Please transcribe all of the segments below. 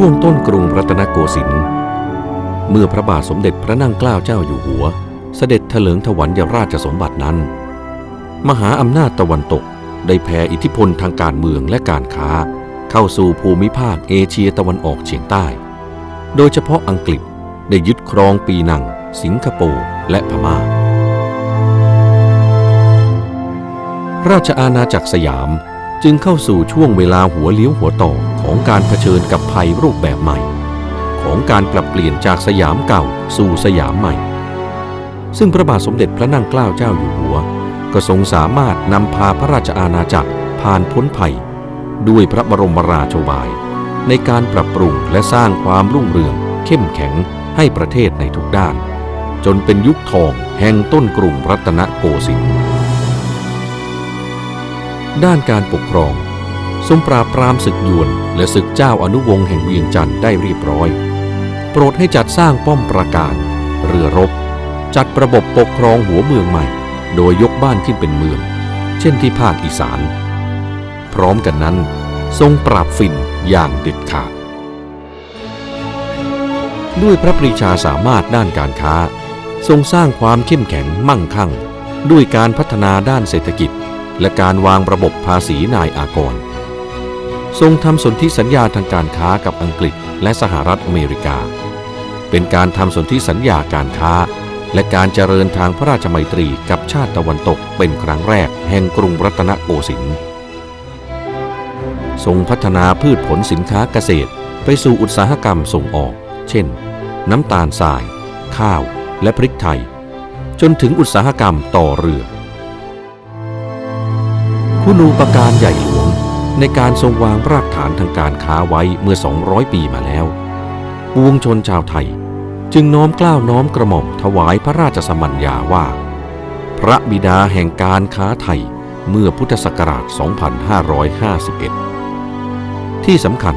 ช่วงต้นกรุงรัตนโกสินทร์เมื่อพระบาทสมเด็จพระนั่งเกล้าเจ้าอยู่หัว เสด็จเถลิงถวัลยราชสมบัตินั้น มหาอำนาจตะวันตกได้แผ่อิทธิพลทางการเมืองและการค้า เข้าสู่ภูมิภาคเอเชียตะวันออกเฉียงใต้ โดยเฉพาะอังกฤษได้ยึดครองปีนัง สิงคโปร์และพม่า ราชอาณาจักรสยาม จึงเข้าสู่ช่วงเวลาหัวเลี้ยวหัวต่อของการเผชิญกับภัยรูปแบบใหม่ ของการปรับเปลี่ยนจากสยามเก่าสู่สยามใหม่ ซึ่งพระบาทสมเด็จพระนั่งเกล้าเจ้าอยู่หัว ก็ทรงสามารถนำพาพระราชอาณาจักรผ่านพ้นภัย ด้วยพระบรมราโชบาย ในการปรับปรุงและสร้างความรุ่งเรือง เข้มแข็งให้ประเทศในทุกด้าน จนเป็นยุคทองแห่งต้นกรุงรัตนโกสินทร์ ด้านการปกครอง ทรงปราบปรามศึกยวนและศึกเจ้าอนุวงศ์แห่งเวียงจันทร์ได้เรียบร้อย โปรดให้จัดสร้างป้อมปราการ เรือรบ จัดระบบปกครองหัวเมืองใหม่ โดยยกบ้านขึ้นเป็นเมือง เช่นที่ภาคอีสาน พร้อมกันนั้น ทรงปราบฝิ่นอย่างเด็ดขาด ด้วยพระปรีชาสามารถด้านการค้า ทรงสร้างความเข้มแข็งมั่งคั่ง ด้วยการพัฒนาด้านเศรษฐกิจ และการวางระบบภาษีนายอากร ทรงทำสนธิสัญญาทางการค้ากับอังกฤษและสหรัฐอเมริกา เป็นการทำสนธิสัญญาการค้า และการเจริญทางพระราชมัยตรีกับชาติตะวันตกเป็นครั้งแรกแห่งกรุงรัตนโกสินทร์ทรงพัฒนาพืชผลสินค้าเกษตร ไปสู่อุตสาหกรรมส่งออก เช่น น้ำตาลทราย ข้าว และพริกไทย จนถึงอุตสาหกรรมต่อเรือ คุณูปการใหญ่หลวงในการทรงวางรากฐานทางการค้าไว้เมื่อ 200 ปีมาแล้วปวงชนชาวไทย จึงน้อมกล้าวน้อมกระหม่อมถวายพระราชสมัญญาว่า พระบิดาแห่งการค้าไทยเมื่อพุทธศักราช 2551 ที่สำคัญ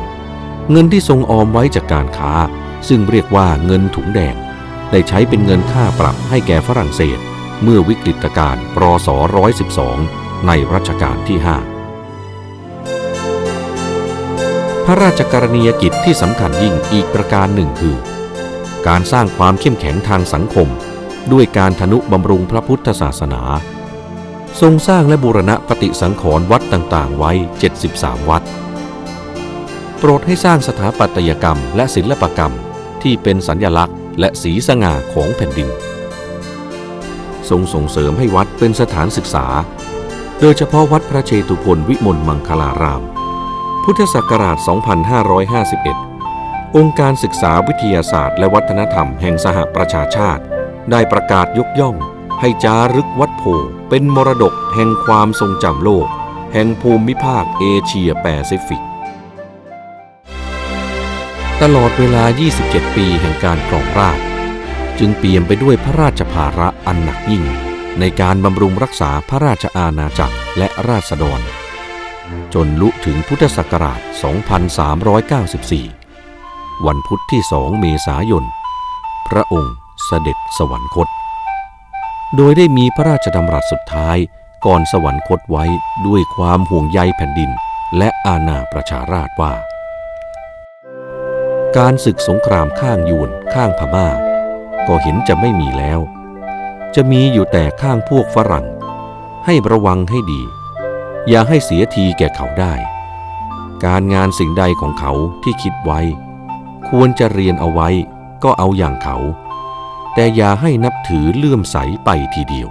เงินที่ทรงออมไว้จากการค้า ซึ่งเรียกว่าเงินถุงแดง ได้ใช้เป็นเงินค่าปรับให้แก่ฝรั่งเศส เมื่อวิกฤตการณ์ปรศ112 ในรัชกาลที่ 5 พระราชกรณียกิจที่สำคัญยิ่งอีกประการหนึ่งคือ การสร้างความเข้มแข็งทางสังคม ด้วยการทนุบำรุงพระพุทธศาสนา ทรงสร้างและบูรณะปฏิสังขรณ์วัดต่างๆ ไว้ 73 วัด โปรดให้สร้างสถาปัตยกรรมและศิลปกรรมที่เป็นสัญญลักษณ์และสีสง่าของแผ่นดิน ทรงส่งเสริมให้วัดเป็นสถานศึกษา โดยเฉพาะวัดพระเชตุพนวิมลมังคลาราม พุทธศักราช 2551 องค์การศึกษาวิทยาศาสตร์และวัฒนธรรมแห่งสหประชาชาติ ได้ประกาศยกย่อง ให้จารึกวัดโพเป็นมรดกแห่งความทรงจำโลก แห่งภูมิภาคเอเชียแปซิฟิก ตลอดเวลา 27 ปีแห่งการครองราชจึงเปี่ยมไปด้วยพระราชภาระอันหนักยิ่ง ในการบำรุงรักษาพระราชอาณาจักรและราษฎร จนลุถึงพุทธศักราช 2394 วันพุธที่2เมษายน พระองค์เสด็จสวรรคต โดยได้มีพระราชดำรัสสุดท้ายก่อนสวรรคตไว้ด้วยความห่วงใยแผ่นดินและอาณาประชาราชว่า การศึกสงครามข้างยวนข้างพม่า ก็เห็นจะไม่มีแล้ว จะมีอยู่แต่ข้างพวกฝรั่ง ให้ระวังให้ดี อย่าให้เสียทีแก่เขาได้ การงานสิ่งใดของเขาที่คิดไว้ ควรจะเรียนเอาไว้ก็เอาอย่างเขา แต่อย่าให้นับถือเลื่อมใสไปทีเดียว